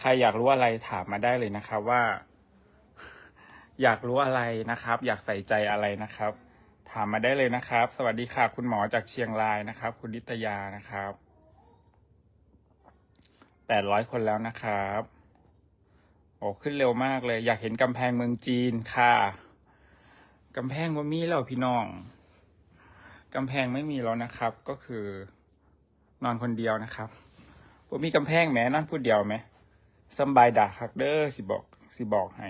ใครอยากรู้อะไรถามมาได้เลยนะครับว่า อยากรู้อะไรนะครับ อยากใส่ใจอะไรนะครับ ถามมาได้เลยนะครับ สวัสดีค่ะคุณหมอจากเชียงรายนะครับ คุณนิตยานะครับแปดร้อยคนแล้วนะครับโอ้ขึ้นเร็วมากเลย อยากเห็นกำแพงเมืองจีนค่ะกำแพงว่ามีแล้วพี่น้องกำแพงไม่มีแล้วนะครับ ก็คือนอนคนเดียวนะครับผมมีกำแพงแหมนอนพูดเดียวไหม สบายดาคักเด้อสิบอกสิบอกให้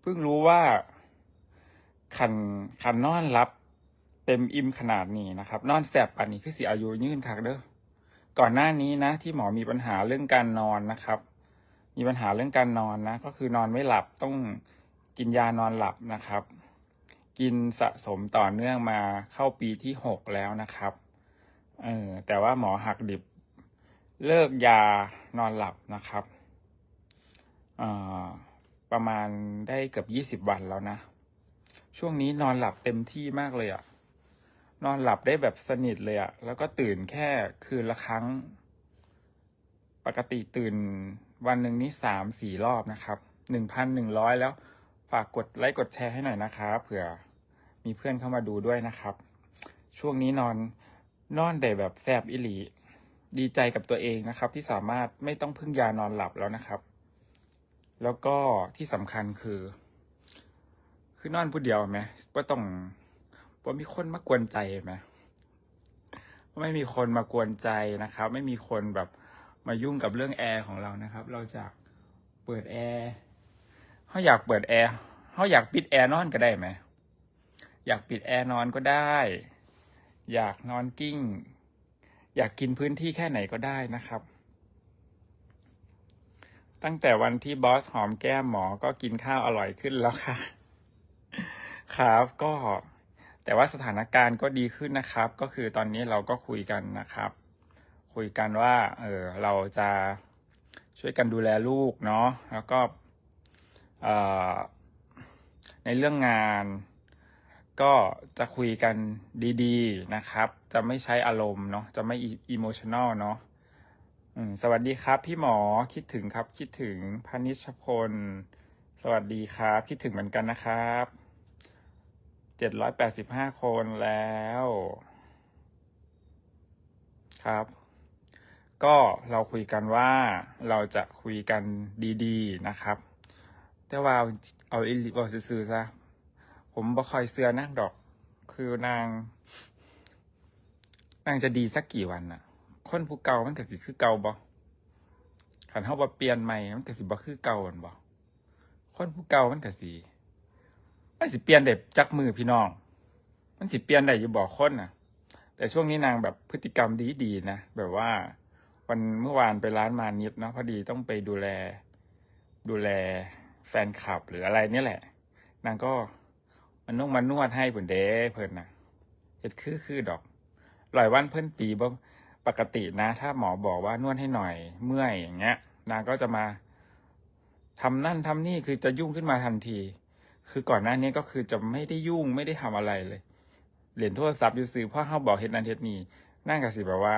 เพิ่งรู้ว่าขันขันนอนรับ เต็มอิ่มขนาดนี้นะครับ นอนแสบปานนี้คือสิอายุยืนคักเด้อก่อนหน้านี้นะ ที่หมอมีปัญหาเรื่องการนอนนะครับ มีปัญหาเรื่องการนอนนะ ก็คือนอนไม่หลับต้องกินยานอนหลับนะครับ กินสะสมต่อเนื่องมาเข้าปีที่หกแล้วนะครับเออแต่ว่าหมอหักดิบเลิกยานอนหลับนะครับ ประมาณได้เกือบยี่สิบวันแล้วนะ ช่วงนี้นอนหลับเต็มที่มากเลยอะนอนหลับได้แบบสนิทเลยอะแล้วก็ตื่นแค่คืนละครั้ง ปกติตื่นวันหนึ่งนี่สามสี่รอบนะครับหนึ่งพันหนึ่งร้อยแล้วฝากกดไลค์กดแชร์ให้หน่อยนะครับเผื่อมีเพื่อนเข้ามาดูด้วยนะครับ ช่วงนี้นอนนอนได้แบบแซบอิหลี ดีใจกับตัวเองนะครับ ที่สามารถไม่ต้องพึ่งยานอนหลับแล้วนะครับ แล้วก็ที่สำคัญคือ คือนอนผู้เดียวไหมว่าต้องว่ามีคนมากวนใจไหมไม่มีคนมากวนใจนะครับ ไม่มีคนแบบมายุ่งกับเรื่องแอร์ของเรานะครับ เราจะเปิดแอร์เขาอยากเปิดแอร์เขาอยากปิดแอร์นอนก็ได้ไหมอยากปิดแอร์นอนก็ได้ อยากนอนกิ้ง อยากกินพื้นที่แค่ไหนก็ได้นะครับ ตั้งแต่วันที่บอสหอมแก้มหมอก็กินข้าวอร่อยขึ้นแล้วค่ะ ครับก็แต่ว่าสถานการณ์ก็ดีขึ้นนะครับ ก็คือตอนนี้เราก็คุยกันนะครับ คุยกันว่า เออเราจะช่วยกันดูแลลูกเนาะแล้วก็เอ่อในเรื่องงาน ก็จะคุยกันดี ๆนะครับ จะไม่ใช้อารมณ์เนาะจะไม่อิโมชัน a ลเนาะ สวัสดีครับ พี่หมอคิดถึงครับ คิดถึงพนิชพล สวัสดีครับ คิดถึงเหมือนกันนะครับเจ็ดร้อยแปดสิบห้าคนแล้ว ครับ ก็เราคุยกันว่าเราจะคุยกันดีๆนะครับ แต่ว่าเอาอิลิบอกซื่อซะผมบ่คอยเสือนักดอก คือนาง นางจะดีสักกี่วันน่ะ คนผู้เก่ามันก็สิคือเก่าบ่ขันเฮาบ่เปลี่ยนใหม่มันก็สิบ่คือเก่าอันบ่คนผู้เก่ามันก็สิมันสิเปลี่ยนได้จักมือพี่น้อง มันสิเปลี่ยนได้อยู่บ่คนน่ะ แต่ช่วงนี้นางแบบพฤติกรรมดีๆนะแบบว่า วันเมื่อวานไปร้านมานิดเนาะพอดีต้องไปดูแล ดูแลแฟนคลับหรืออะไรเนี่ยแหละ นางก็มันนุ่งมานวดให้เพิ่นเด้เพิ่นนะเฮ็ดคือคือดอกหลายวันเพิ่นปีบ่ ปกตินะ ถ้าหมอบอกว่านวดให้หน่อยเมื่อยอย่างเงี้ย นางก็จะมาทำนั่นทำนี่คือจะยุ่งขึ้นมาทันที คือก่อนหน้านี้ก็คือจะไม่ได้ยุ่งไม่ได้ทำอะไรเลยเหรียญโทรศัพท์อยู่ซื้อพราะเขาบอกเฮ็ดนั้นเฮ็ดนี่นั่งกับสิแบบว่า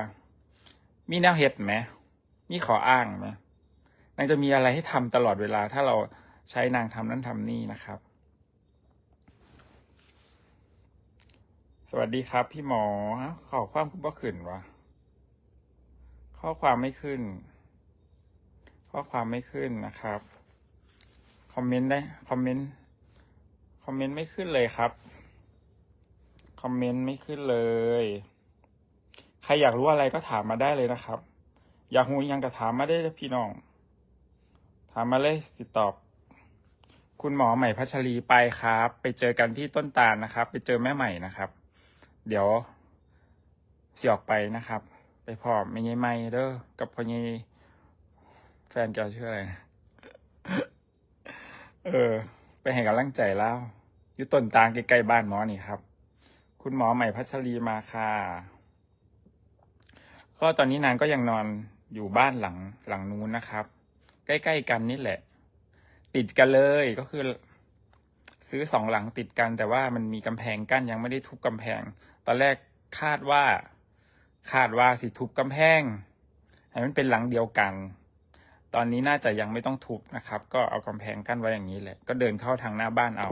มีแนวเฮ็ดไหมมีขออ้างไหมนางจะมีอะไรให้ทำตลอดเวลา ถ้าเราใช้นางทำนั่นทำนี่นะครับ สวัสดีครับ พี่หมอขอความคุณบ่ขึ้นวะ ข้อความไม่ขึ้น ข้อความไม่ขึ้นนะครับ คอมเมนต์ได้ คอมเมนต์ คอมเมนต์ไม่ขึ้นเลยครับ คอมเมนต์ไม่ขึ้นเลย ใครอยากรู้อะไรก็ถามมาได้เลยนะครับ อยากหูยังก็ถามมาได้เลยพี่น้อง ถามมาเลยสิตอบ คุณหมอใหม่พัชรีไปครับ ไปเจอกันที่ต้นตาลนะครับ ไปเจอแม่ใหม่นะครับ เดี๋ยวเสียออกไปนะครับ ไปพร้อมไม่ใช่ไม่เด้อกับพ่อใหญ่แฟนแกชื่ออะไรนะเออ ไปให้กำลังใจแล้วอยู่ต้นตาลใกล้ๆบ้านหมอนี่ครับ คุณหมอใหม่พัชรีมาค่ะก็ตอนนี้นางก็ยังนอนอยู่บ้านหลังหลังนู้นนะครับ ใกล้ๆกันนี่แหละ ติดกันเลยก็คือ ซื้อสองหลังติดกัน แต่ว่ามันมีกำแพงกั้นยังไม่ได้ทุบกำแพง ตอนแรกคาดว่า คาดว่าสิทุบกำแพงให้มันเป็นหลังเดียวกัน ตอนนี้น่าจะยังไม่ต้องทุบนะครับ ก็เอากำแพงกั้นไว้อย่างนี้แหละก็เดินเข้าทางหน้าบ้านเอา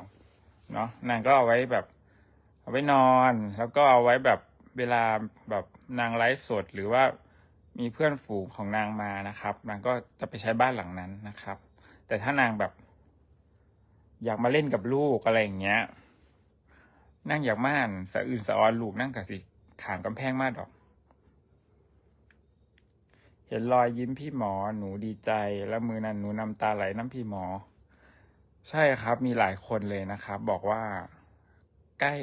เนาะนางก็เอาไว้แบบ เอาไว้นอน แล้วก็เอาไว้แบบเวลาแบบนางไลฟ์สดหรือว่ามีเพื่อนฝูงของนางมานะครับ นางก็จะไปใช้บ้านหลังนั้นนะครับ แต่ถ้านางแบบ อยากมาเล่นกับลูกอะไรอย่างเงี้ยนั่งอยากม่านสะอื่นสะออนลูกนั่งกับสิขางกำแพงมากดอก เห็นรอยยิ้มพี่หมอหนูดีใจ แล้วมือนั้นหนูน้ำตาไหลน้ำพี่หมอ ใช่ครับมีหลายคนเลยนะครับ บอกว่าใกล้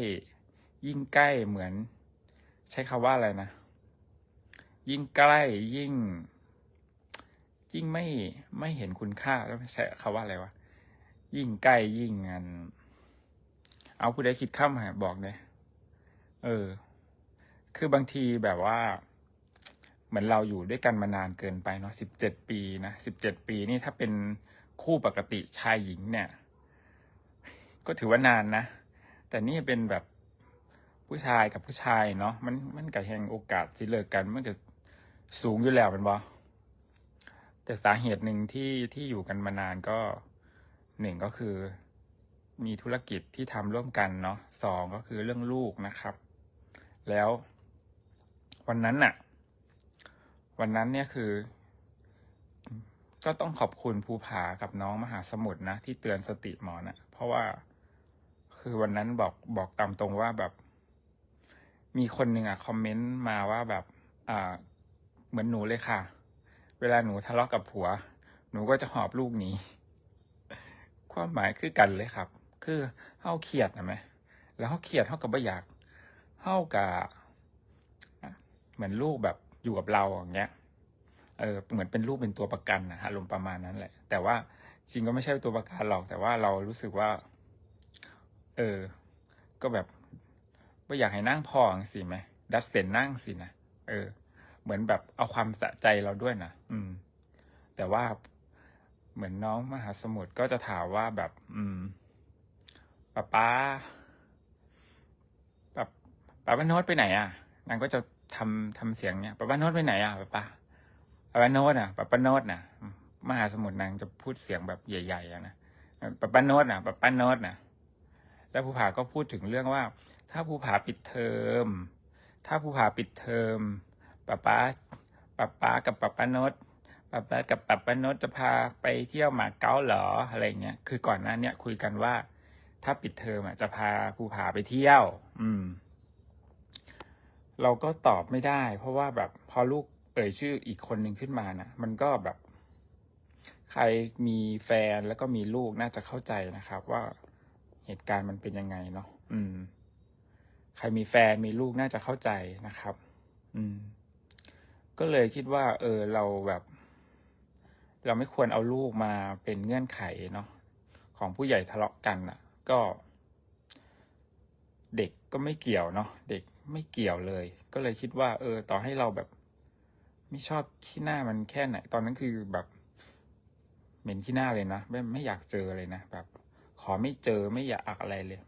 ยิ่งใกล้เหมือน ใช้คำว่าอะไรนะ ยิ่งใกล้ยิ่ง ยิ่งไม่ไม่เห็นคุณค่าแล้วใช่คำว่าอะไรวะยิ่งใกล้ยิ่งงานเอาผู้ใดคิดข้ามหาบอกเลยเออ คือบางทีแบบว่า เหมือนเราอยู่ด้วยกันมานานเกินไปเนาะสิบเจ็ดปีนะสิบเจ็ดปีนี่ถ้าเป็นคู่ปกติชายหญิงเนี่ย ก็ถือว่านานนะ แต่นี่เป็นแบบผู้ชายกับผู้ชายเนาะมันมันกับแห่งโอกาสสิเลิกกันมันก็สูงอยู่แล้วเป็นบ่แต่สาเหตุหนึ่งที่ที่อยู่กันมานานก็หนึ่งก็คือ มีธุรกิจที่ทำร่วมกันเนาะสองก็คือเรื่องลูกนะครับ แล้ววันนั้นน่ะ วันนั้นเนี่ยคือ ก็ต้องขอบคุณภูผากับน้องมหาสมุทรนะ ที่เตือนสติหมอนะเพราะว่าคือวันนั้นบอกบอกตามตรงว่าแบบ มีคนหนึ่งอะคอมเมนต์มาว่าแบบอ่าเหมือนหนูเลยค่ะ เวลาหนูทะเลาะกับผัว หนูก็จะหอบลูกหนีความหมายคือกันเลยครับ คือเฮาเครียดนะไหมแล้วเฮาเครียดเฮากับไม่อยากเฮากับเหมือนลูกแบบ อยู่กับเราอย่างเงี้ยเออเหมือนเป็นลูกเป็นตัวประกันนะอารมประมาณนั้นแหละ แต่ว่าจริงก็ไม่ใช่ตัวประกันหรอกแต่ว่าเรารู้สึกว่า เออ ก็แบบไม่อยากให้นั่งพออย่างสิไหมดัดเซนนั่งสินะเออ เหมือนแบบเอาความสะใจเราด้วยนะอืม แต่ว่าเหมือนน้องมหาสมุทรก็จะถามว่าแบบ อืมป้าป้าป้าป้าป้าโน้ตไปไหนอะนางก็จะ ทำทำเสียงเนี้ยป้าป้าโน้ตไปไหนอะป้าป้าป้าป้าโน้ตอะป้าป้าโน้ตน่ะ มหาสมุทรนางจะพูดเสียงแบบใหญ่ๆอะนะป้าป้าโน้ตน่ะป้าป้าโน้ตน่ะ แล้วภูผาก็พูดถึงเรื่องว่า ถ้าภูผาปิดเทอม ถ้าภูผาปิดเทอมป้าป้าป้าป้ากับป้าป้าโน้ตป้าป้ากับป้าป้าโน้ตจะพาไปเที่ยวหมาเก๊าเหรออะไรเงี้ยคือก่อนหน้าเนี้ยคุยกันว่า ถ้าปิดเทอมอะจะพาภูผาไปเที่ยว อืม เราก็ตอบไม่ได้ เพราะว่าแบบพอลูกเอ่ยชื่ออีกคนหนึ่งขึ้นมานะมันก็แบบ ใครมีแฟนแล้วก็มีลูกน่าจะเข้าใจนะครับ ว่าเหตุการณ์มันเป็นยังไงเนาะอืม ใครมีแฟนมีลูกน่าจะเข้าใจนะครับ อืม ก็เลยคิดว่า เออ เราแบบ เราไม่ควรเอาลูกมาเป็นเงื่อนไขเนาะของผู้ใหญ่ทะเลาะกันอะ ก็ เด็กก็ไม่เกี่ยวเนาะเด็ก ไม่เกี่ยวเลย ก็เลยคิดว่า เออ ต่อให้เราแบบ ไม่ชอบขี้หน้ามันแค่ไหน ตอนนั้นคือแบบเหม็นขี้หน้าเลยนะไม่ไม่อยากเจอเลยนะแบบ ขอไม่เจอไม่อยากอักอะไรเลย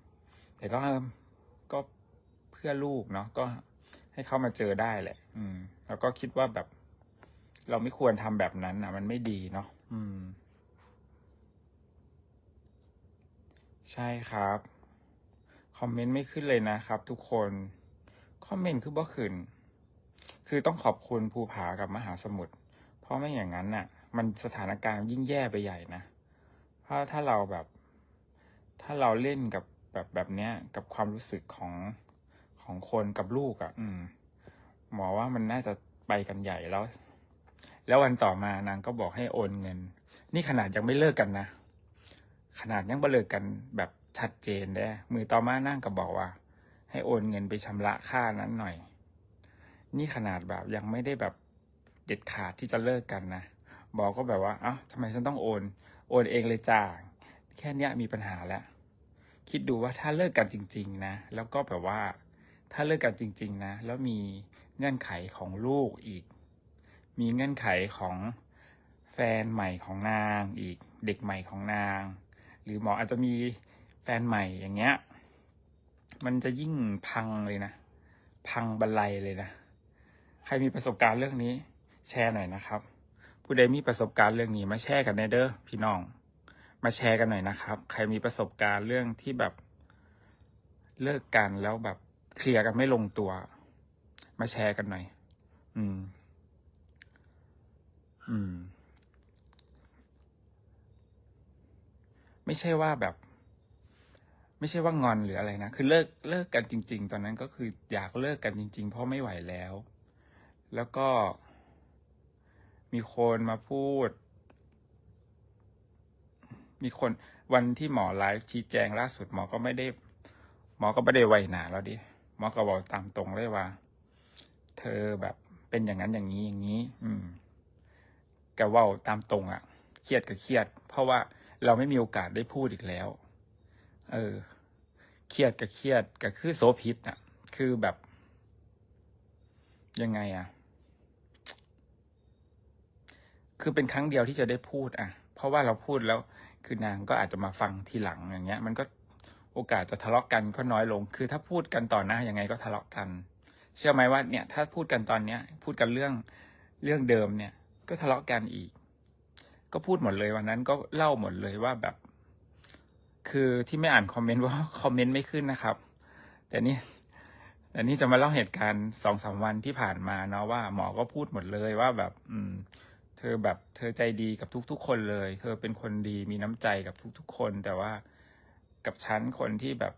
แต่ก็ก็เพื่อลูกเนาะก็ให้เข้ามาเจอได้แหละ อืม แล้วก็คิดว่าแบบ เราไม่ควรทำแบบนั้นนะมันไม่ดีเนาะอืม ใช่ครับ คอมเมนต์ไม่ขึ้นเลยนะครับทุกคน คอมเมนต์คือบ่ขึ้น คือต้องขอบคุณภูผากับมหาสมุทร เพราะไม่อย่างนั้นน่ะ มันสถานการณ์ยิ่งแย่ไปใหญ่นะ เพราะถ้าเราแบบ ถ้าเราเล่นกับแบบแบบเนี้ย กับความรู้สึกของของคนกับลูกอะ่ะ อืม หมอว่ามันน่าจะไปกันใหญ่แล้ว แล้ววันต่อมานางก็บอกให้โอนเงิน นี่ขนาดยังไม่เลิกกันนะ ขนาดยังไม่เลิกกันแบบชัดเจนเด้มือต่อมานั่งก็บอกว่า ให้โอนเงินไปชำระค่านั้นหน่อย นี่ขนาดแบบยังไม่ได้แบบเด็ดขาดที่จะเลิกกันนะบอกก็แบบว่าเอ้าทำไมฉันต้องโอน โอนเองเลยจ้าแค่เนี้ยมีปัญหาแล้ว คิดดูว่าถ้าเลิกกันจริง ๆ นะ แล้วก็แบบว่า ถ้าเลิกกันจริง ๆ นะ แล้วมีเงื่อนไขของลูกอีก มีเงื่อนไขของแฟนใหม่ของนางอีก เด็กใหม่ของนาง หรือหมออาจจะมีแฟนใหม่อย่างเงี้ย มันจะยิ่งพังเลยนะ พังบันไลเลยนะ ใครมีประสบการณ์เรื่องนี้ แชร์หน่อยนะครับ ผู้ใดมีประสบการณ์เรื่องนี้มาแชร์กันแน่เด้อพี่น้อง มาแชร์กันหน่อยนะครับ ใครมีประสบการณ์เรื่องที่แบบเลิกกันแล้วแบบเคลียร์กันไม่ลงตัว มาแชร์กันหน่อย อืม อืม ไม่ใช่ว่าแบบ ไม่ใช่ว่างอนหรืออะไรนะ คือเลิกเลิกกันจริง ๆ ตอนนั้นก็คืออยากเลิกกันจริง ๆ เพราะไม่ไหวแล้ว แล้วก็ มีคนมาพูด มีคนวันที่หมอไลฟ์ชี้แจงล่าสุดหมอก็ไม่ได้ หมอก็ไม่ได้ไวหนาแล้วดิ หมอก็บอกตามตรงเลยว่า เธอแบบเป็นอย่างนั้นอย่างนี้อย่างนี้ อืมกว่าตามตรงอะเครียดก็เครียด เพราะว่าเราไม่มีโอกาสได้พูดอีกแล้ว เออ เครียดก็เครียดก็คือโซพิษอะคือแบบ ยังไงอะคือเป็นครั้งเดียวที่จะได้พูดอะเพราะว่าเราพูดแล้ว คือนางก็อาจจะมาฟังทีหลังอย่างเงี้ย มันก็โอกาสจะทะเลาะกันก็น้อยลง คือถ้าพูดกันต่อหน้ายังไงก็ทะเลาะกัน เชื่อไหมว่าเนี่ย ถ้าพูดกันตอนเนี้ย พูดกันเรื่องเรื่องเดิมเนี่ย ก็ทะเลาะกันอีก ก็พูดหมดเลยวันนั้นก็เล่าหมดเลยว่าแบบ คือที่ไม่อ่านคอมเมนต์ว่าคอมเมนต์ไม่ขึ้นนะครับ แต่นี่แต่นี่จะมาเล่าเหตุการณ์สองสามวันที่ผ่านมาเนาะว่าหมอก็พูดหมดเลยว่าแบบ อืม เธอแบบเธอใจดีกับทุก ๆ คนเลย เธอเป็นคนดีมีน้ำใจกับทุก ๆ คน แต่ว่ากับฉันคนที่แบบ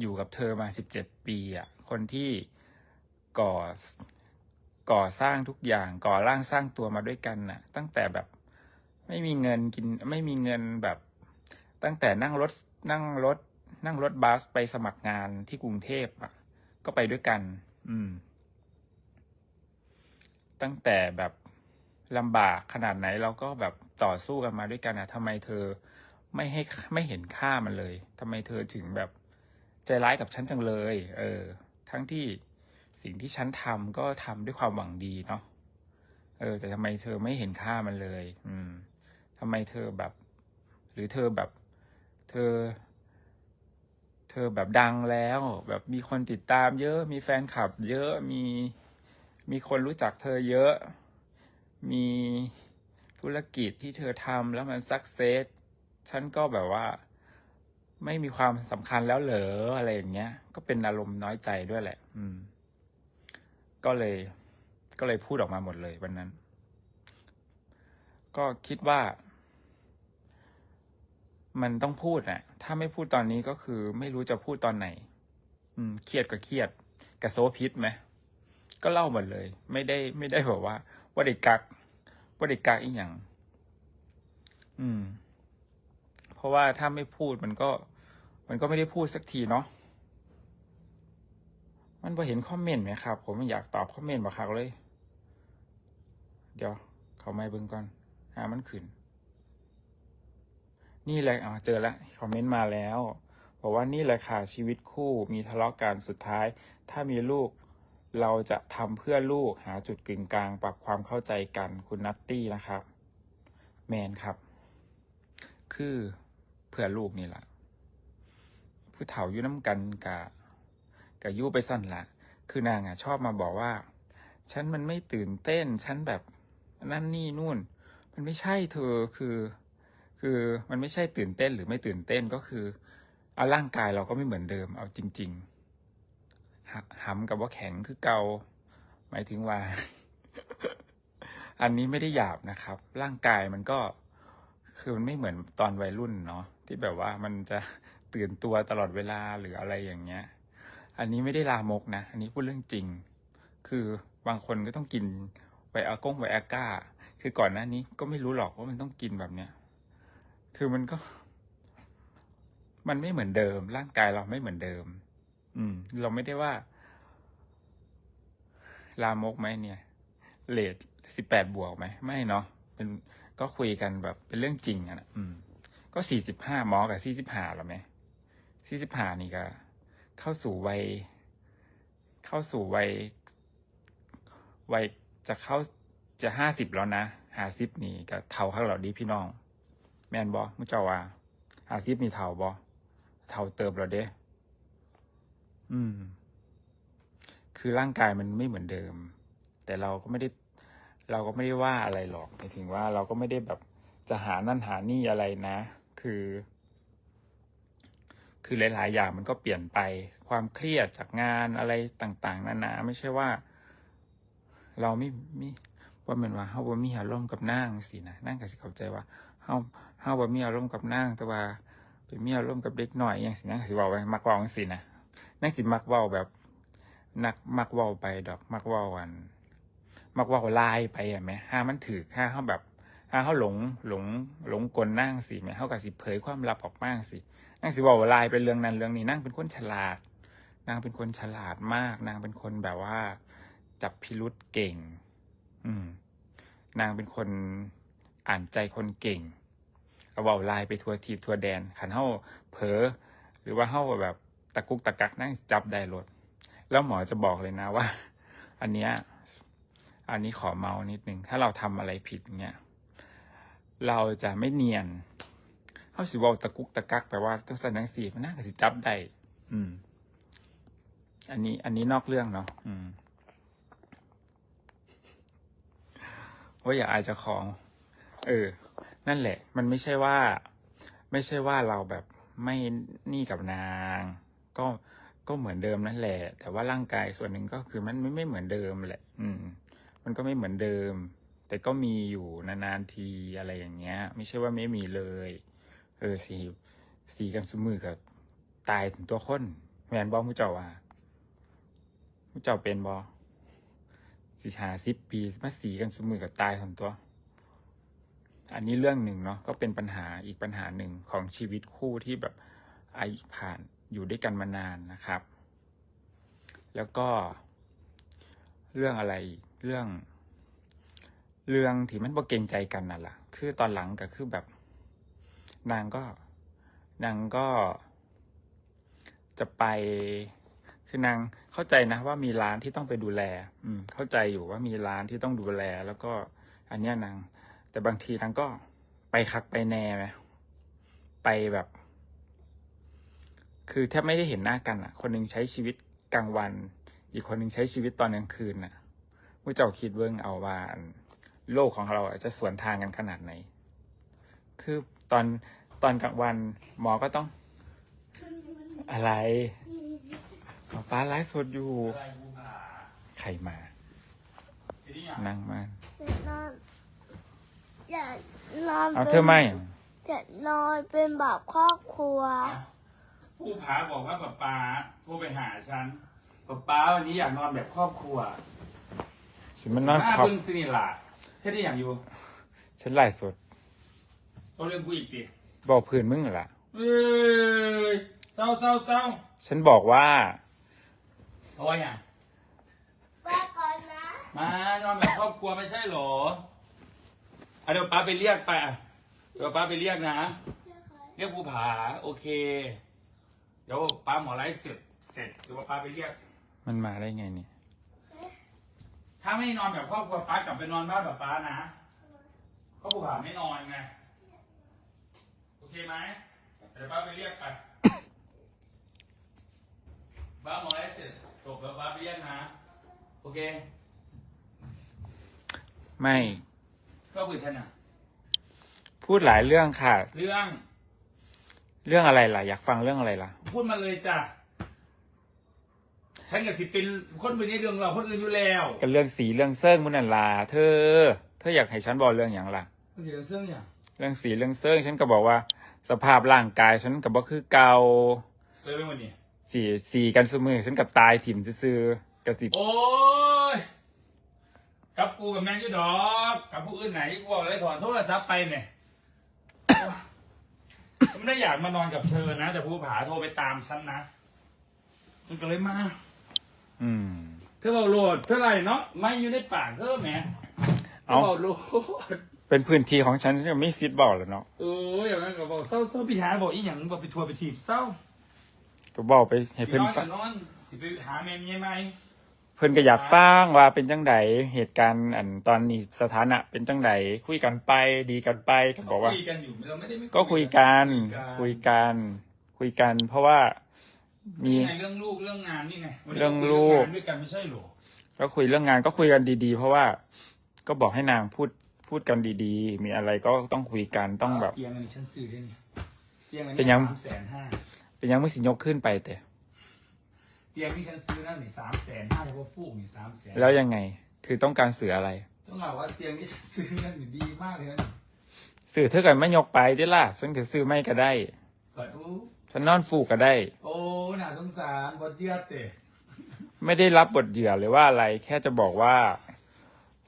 อยู่กับเธอมาสิบเจ็ดปีอะ คนที่ก่อก่อสร้างทุกอย่างก่อร่างสร้างตัวมาด้วยกันน่ะ ตั้งแต่แบบไม่มีเงินกินไม่มีเงินแบบ ตั้งแต่นั่งรถนั่งรถ นั่งรถบัสไปสมัครงานที่กรุงเทพอะ ก็ไปด้วยกัน อืม ตั้งแต่แบบลำบากขนาดไหนเราก็แบบต่อสู้กันมาด้วยกันอะทำไมเธอไม่ให้ไม่เห็นค่ามันเลยทำไมเธอถึงแบบใจร้ายกับฉันจังเลย เออ ทั้งที่สิ่งที่ฉันทำก็ทำด้วยความหวังดีเนาะ เออ แต่ทำไมเธอไม่เห็นค่ามันเลย อืมทำไมเธอแบบ หรือเธอแบบ เธอ เธอแบบดังแล้ว แบบมีคนติดตามเยอะ มีแฟนคลับ เยอะ มี มีคนรู้จักเธอเยอะ มีธุรกิจที่เธอทำแล้วมันสักเซสฉันก็แบบว่าไม่มีความสำคัญแล้วเหรออะไรอย่างเงี้ย ก็เป็นอารมณ์น้อยใจด้วยแหละ อืม ก็เลย ก็เลยพูดออกมาหมดเลยวันนั้น ก็คิดว่า มันต้องพูดนะถ้าไม่พูดตอนนี้ก็คือไม่รู้จะพูดตอนไหน อืมเครียดก็เครียดกระโซพิษไหมก็เล่าหมดเลย ไม่ได้ไม่ได้แบบว่าว่าได้กักว่าได้กักอีกอย่าง อืม เพราะว่าถ้าไม่พูดมันก็ มันก็ไม่ได้พูดสักทีเนาะมันพอเห็นคอมเมนต์ไหมครับ ผมอยากตอบคอมเมนต์บักคักเลย เดี๋ยว เขาไม่เบิ่งก่อนหามันขึ้น นี่แหละอ๋อเจอแล้วคอมเมนต์มาแล้วบอกว่านี่แหละค่ะชีวิตคู่มีทะเลาะกันสุดท้าย ถ้ามีลูกเราจะทำเพื่อลูกหาจุดกึ่งกลาง ปรับความเข้าใจกันคุณนัตตี้นะครับ แมนครับ คือเพื่อลูกนี่แหละผู้เฒ่ายู่น้ำกันกะกะยุไปสั้นละคือนางอะชอบมาบอกว่า ฉันมันไม่ตื่นเต้น ฉันแบบนั่นนี่นู่น มันไม่ใช่เธอคือ คือมันไม่ใช่ตื่นเต้นหรือไม่ตื่นเต้นก็คือเอาร่างกายเราก็ไม่เหมือนเดิม เอาจริงๆหหำกับว่าแข็งคือเกาหมายถึงว่า อันนี้ไม่ได้หยาบนะครับ ร่างกายมันก็คือมันไม่เหมือนตอนวัยรุ่นเนาะที่แบบว่ามันจะตื่นตัวตลอดเวลาหรืออะไรอย่างเงี้ย อันนี้ไม่ได้ลามกนะ อันนี้พูดเรื่องจริง คือบางคนก็ต้องกินไวอากงไวอาก้า คือก่อนหน้านี้ก็ไม่รู้หรอกว่ามันต้องกินแบบเนี้ย คือมันก็ มันไม่เหมือนเดิม ร่างกายเราไม่เหมือนเดิม อืม เราไม่ได้ว่า ลามกไหมเนี่ยเลทสิบแปดบวกไหมไม่เนาะเป็นก็คุยกันแบบเป็นเรื่องจริงอะนะอืม ก็สี่สิบห้าหมอกับสี่สิบห้าหรอไหมสี่สิบห้านี่ก็ เข้าสู่วัย เข้าสู่วัยวัยจะเข้าจะห้าสิบแล้วนะหาสิบนี่ก็เท่าข้างเราดีพี่น้อง มนบอมุเจ้าว่าหาสิบนี่เท่าบอเท่าเติบเราเด้ อืม คือร่างกายมันไม่เหมือนเดิม แต่เราก็ไม่ได้ เราก็ไม่ได้ว่าอะไรหรอกหมายถึงว่าเราก็ไม่ได้แบบจะหานั่นหานี่อะไรนะ คือ คือหลาย ๆ อย่างมันก็เปลี่ยนไป ความเครียดจากงานอะไรต่าง ๆ นานาไม่ใช่ว่า เราไม่ไมีว่าเหมือนว่าเฮาบ่มีอารมณ์กับนางสินะนางก็สิเข้าใจว่า เฮาเฮาบ่มีอารมณ์กับนางแต่ว่าไปมีอารมณ์กับเด็กหน้อยอย่างสินางสิเว้าไว้มักว้าจังซี่นะนางสิมักว้าแบบนักมักว้าไปดอกมักว้าอัน มักว้าลายไปอะแหมห้ามันถือห้าเฮาแบบห้าเฮาหลงหลงหลงกลนางสิแหมเฮาก็สิเผยความลับออกมาสินางสิเว้าลายไปเรื่องนั้นเรื่องนี้นางเป็นคนฉลาด นางเป็นคนฉลาดมาก นางเป็นคนแบบว่า จับพิรุษเก่ง อืม นางเป็นคน อ่านใจคนเก่งเอาเบาลายไปทัวทีทัวแดนขันเฮ้าเผลอหรือว่าเฮ้าแบบตะกุกตะกักนั่งจับได้รถแล้วหมอจะบอกเลยนะว่า อันเนี้ยอันนี้ขอเมานิดนึงถ้าเราทำอะไรผิดเนี้ยเราจะไม่เนียนเฮ้าสิเวาตะกุกตะกักแปลว่าต้องใส่นังสีมันน่าจะสิจับได้อืม อันนี้ อันนี้นอกเรื่องเนาะอืมว่าอย่าอายจ้าของ เออ นั่นแหละ มันไม่ใช่ว่า ไม่ใช่ว่าเราแบบไม่นี่กับนาง ก็ก็เหมือนเดิมนั่นแหละ แต่ว่าร่างกายส่วนหนึ่งก็คือมันไม่ไม่เหมือนเดิมแหละ อืม มันก็ไม่เหมือนเดิม แต่ก็มีอยู่นานๆทีอะไรอย่างเงี้ย ไม่ใช่ว่าไม่มีเลย เออสีสีกันสมือกับตายถึงตัวคนแมนบอมูเจ้าว่ามูเจ้าเป็นบอสิหาสิบปีมาสีกันสมือกับตายทำตัว อันนี้เรื่องหนึ่งเนาะก็เป็นปัญหาอีกปัญหาหนึ่งของชีวิตคู่ที่แบบไอผ่านอยู่ด้วยกันมานานนะครับ แล้วก็ เรื่องอะไรเรื่อง เรื่องที่มันบ่เกรงใจกันน่ะล่ะ คือตอนหลังก็คือแบบ นางก็นางก็จะไป คือนางเข้าใจนะว่ามีร้านที่ต้องไปดูแล อืม เข้าใจอยู่ว่ามีร้านที่ต้องดูแล แล้วก็ อันเนี้ยนาง แต่บางทีนางก็ไปคักไปแน่ไหมไปแบบ คือแทบไม่ได้เห็นหน้ากันอะ คนหนึงใช้ชีวิตกลางวัน อีกคนหนึงใช้ชีวิตตอนกลางคืนน่ะผู้เจ้าคิดเบิ้งเอาว่าอันโลกของเราอะจะสวนทางกันขนาดไหน คือตอนตอนกลางวันหมอก็ต้อง อะไรหมอป้าไลฟ์สดอยู่อะไรภูผาใครมาทีนี้อะนั่งมานอน อยากนอนเอาป็นเธอไม่อยากนอนเป็นแบบครอบครัวภูผาบอกว่าป๊าป๊าโทรไปหาฉันป๊าป๊าวันนี้อยากนอนแบบครอบครัวฉันมันนอนหน้าครอบเพิ่งสินิล่ะแค่ที่อยากอยู่ฉันไลฟ์สดเอาเรื่องกูอีกดิบอกพื้นมึงเหรอเอ้ยเศร้าเศร้าเศร้าฉันบอกว่าโอ้ยอะว่าก่อนนะ มานอนแบบครอบครัวไม่ใช่เหรอ อะเดี๋ยวป๊าไปเรียกไปอะเดี๋ยวป๊าไปเรียกนะ เรียกภูผา โอเค เดี๋ยวป๊าหมอไลฟ์เสร็จเสร็จเดี๋ยวป๊าไปเรียก มันมาได้ไงเนี่ย ถ้าไม่นอนแบบครอบครัวป๊ากลับไปนอนบ้านแบบป๊านะเพราะภูผาไม่นอนไง โอเคไหมเดี๋ยวป๊าไปเรียกไปบ้าหมอไลฟ์เสร็จจบแล้วป๊าไปเรียกนะ โอเค ไม่ ก็คุยฉันอะ พูดหลายเรื่องค่ะ เรื่อง เรื่องอะไรล่ะ อยากฟังเรื่องอะไรล่ะ พูดมาเลยจ้ะ ฉันกับสิเป็นคนเป็นในเรื่องเราคนอื่นอยู่แล้วกันเรื่องสีเรื่องเซิ่งมุนันลาเธอ เธออยากให้ฉันบอกเรื่องอย่างล่ะ มันเรื่องเสื่องอย่างเรื่องสีเรื่องเซิ่งฉันก็บอกว่า สภาพร่างกายฉันกับบ่คือเก่าเคยเป็นวันนี้ สีสีกันสมือฉันกับตายถิ่มซื่อๆกับสิ โอ้ย กับกูกับแมนยูดอกกับผู้อื่นไหนกูบอกเลยถอนโทรศัพท์ไปเนี่ยฉันไม่ได้อยากมานอนกับเธอนะแต่ผู้ผาโทรไปตามฉันนะมันก็เลยมา อืม เธอบอกโหลดเท่าไหร่เนาะไม่อยู่ในปากเธอแหมเธอเอาบอกโหลดเป็นพื้นที่ของฉันฉันก็ไม่ซิดบอกเลยเนาะเอออย่างนั้นก็บอกเศร้าเศร้าพี่หาบอกอีหยังบอกไปทัวร์ไปทีบเศร้าก็บอกไปให้สิเพื่อนนอนฟักังนนอนสิไปหาแมนยังไง เพื่อนก็อยากฟังว่าเป็นจังไดเหตุการณ์อันตอนนี้สถานะเป็นจังไดคุยกันไปดีกันไปก็บอกว่า คุยกันอยู่เราไม่ได้ไม่ก็คุยกันคุคุยยกันคุยกัน เพราะว่ามีนี่ไงเรื่องลูกเรื่องงานนี่ไงวันนี้เรื่องลูก คุยเรื่องงานด้วยกันไม่ใช่เหรอก็คุยเรื่องงานก็คุยกันดีๆ เพราะว่าก็บอกให้นางพูดพูดกันดีๆ มีอะไรก็ต้องคุยกันต้องแบบ เตียงอันนี้ฉันซื้อได้เนี่ยเตียงอันเป็นนี้ยัง สามแสนห้า เป็นยังไม่สิยกขึ้นไปแต่ เตียงที่ฉันซื้อนั่นนี่สามแสนห้าเฉพาะฟูกนี่สามแสนแล้วยังไง คือต้องการสื่ออะไร ต้องบอกว่าเตียงที่ฉันซื้อนั่นนี่ดีมากเลยนะสื่อเท่ากันไม่ยกไปได้ล่ะฉันก็ซื้อไม่ก็ได้เปิดอู้ฉันนอนฟูกก็ได้ โอ้น่าสงสารบดเดียดเตะไม่ได้รับบทเหยื่อเลยว่าอะไร แค่จะบอกว่า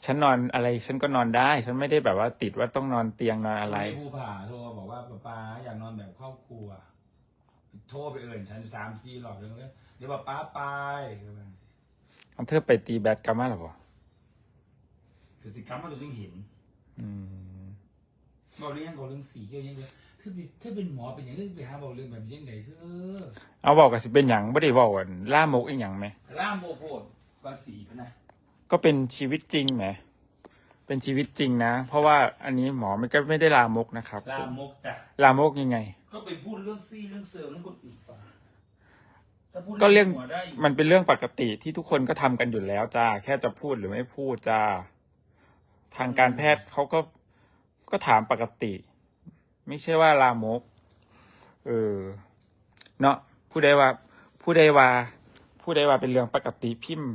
ฉันนอนอะไรฉันก็นอนได้ ฉันไม่ได้แบบว่าติดว่าต้องนอนเตียงนอนอะไร ผู้ผ่าโทรมาบอกว่าป๊าป๊าอยากนอนแบบครอบครัว โทรไปเอ่ยฉันสามสี่รอบเลย เดี๋ยวป๊าป๊าไปก็ว่าเอาเธอไปตีแบดกันมาหรอปะคือสิกรรมมันเราต้องเห็น อืม บอกเรื่องบอกเรื่องสีเกี่ยวยังเลยถ้าเป็นถ้าเป็นหมอเป็นอย่างนี้ไปหาบอกเรื่องแบบยังไงเออเอาบอกกับสิเป็นอย่างไม่ได้บอกว่าล่ามกอีกอย่างไหมล่ามโมโพดภาษีพะนะก็เป็นชีวิตจริงไหม เป็นชีวิตจริงนะ เพราะว่าอันนี้หมอมันก็ไม่ได้ลามกนะครับ ล่ามกจ้ะลามกยังไง ก็ไปพูดเรื่องซี่เรื่องเสริมเรื่องคนอื่นป่ะ ถ้าพูดก็เรื่องหัวได้อยู่มันเป็นเรื่องปกติที่ทุกคนก็ทำกันอยู่แล้วจ้าแค่จะพูดหรือไม่พูดจ้าทางการแพทย์เขาก็ก็ถามปกติ ไม่ใช่ว่าลามก เออ เนาะผู้ใดว่า ผู้ใดว่า ผู้ใดว่าเป็นเรื่องปกติพิมพ์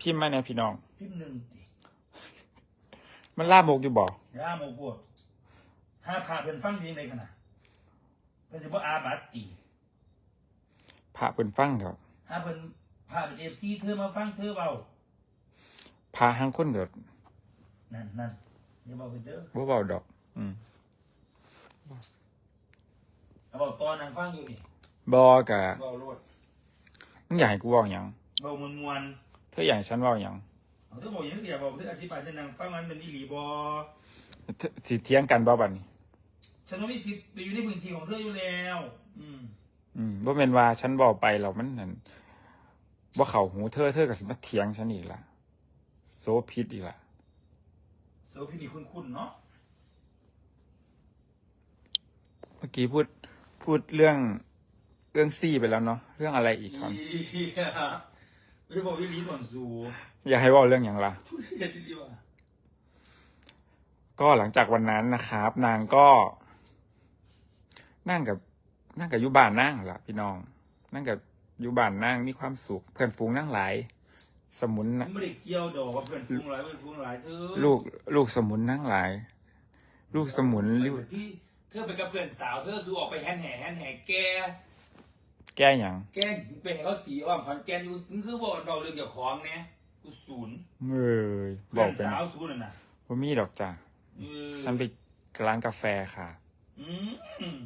พิมพ์มาเนี่ยพี่น้อง พิมพ์หนึ่งติมันลามกอยู่บ่ล่ามโมโพดห้าพาเพิ่นฟังเพลงในขณะเพิ่นสิบ่อาบัตตี พระเพิ่นฟังครับห้าเพิ่นพาเป็นเอฟซีเธอมาฟังเธอเบาพระหังคนเกิดนั่นนั่นอย่าบอกเพิ่นเด้อบ่เบาดอก อืมเอาบอกตอนนั้นฟังอยู่นี่บอกะเบาโลดมึงอยากให้กูเว้าหยังเบามวลมวลเธออยากให้ฉันเว้าหยังๆเอาเธอบอกอย่างนี้เดียวบอกเธออธิบายฉันนังฟังมันเป็นอีหลีบอเธอสิเถียงกันบ่บัดนี้ฉันต้องมีสิทธิ์ไปอยู่ในพื้นที่ของเธออยู่แล้ว อืม อืมบ่แม่นว่าฉันเว้าไปแล้วมันนั่นบ่เข้าหูเธอเธอก็สิมาเถียงฉันอีกล่ะโซพิษอีกล่ะโซพี่นี่คุ้นๆเนาะเมื่อกี้พูดพูดเรื่องเรื่องซี่ไปแล้วเนาะเรื่องอะไรอีกครับอีเหี้ยไม่ใช่บอกอีหลีก่อนสูอยากให้เว่าเรื่องอย่างละพูดเด็ดดีว่าก็หลังจากวันนั้นนะครับ นางก็ นั่งกับ นั่งกับอยุบานนั่งล่ะ พี่น้อง นั่งกับอยุบานนั่งมีความสุข เพื่อนฝูงนั่งหลาย สมุนมัน่ะนไม่ได้เกี่ยวดอกว่าเพื่อนฟุ้งหลายเพื่อนฟุ้งหลายเธอลูกลูกสมุนนั่งหลาย ลูกสมุนไปลูกที่เธอไปกับเพื่อนสาวเธอสู้ออกไปแฮนแห่แฮนแห่แกแก้หยังแกไปเห็นเขาสีอ้อมขอนแกนอยู่ซึ่งคือบอกเราเรื่องเกี่ยวของเนี่ยกูศูนย์เอ้ยบเพื่ออกนเป็นสาวศูนย์น่ะนะว่ามีดอกจ้ะเออฉันไปร้านกาแฟค่ะ อืม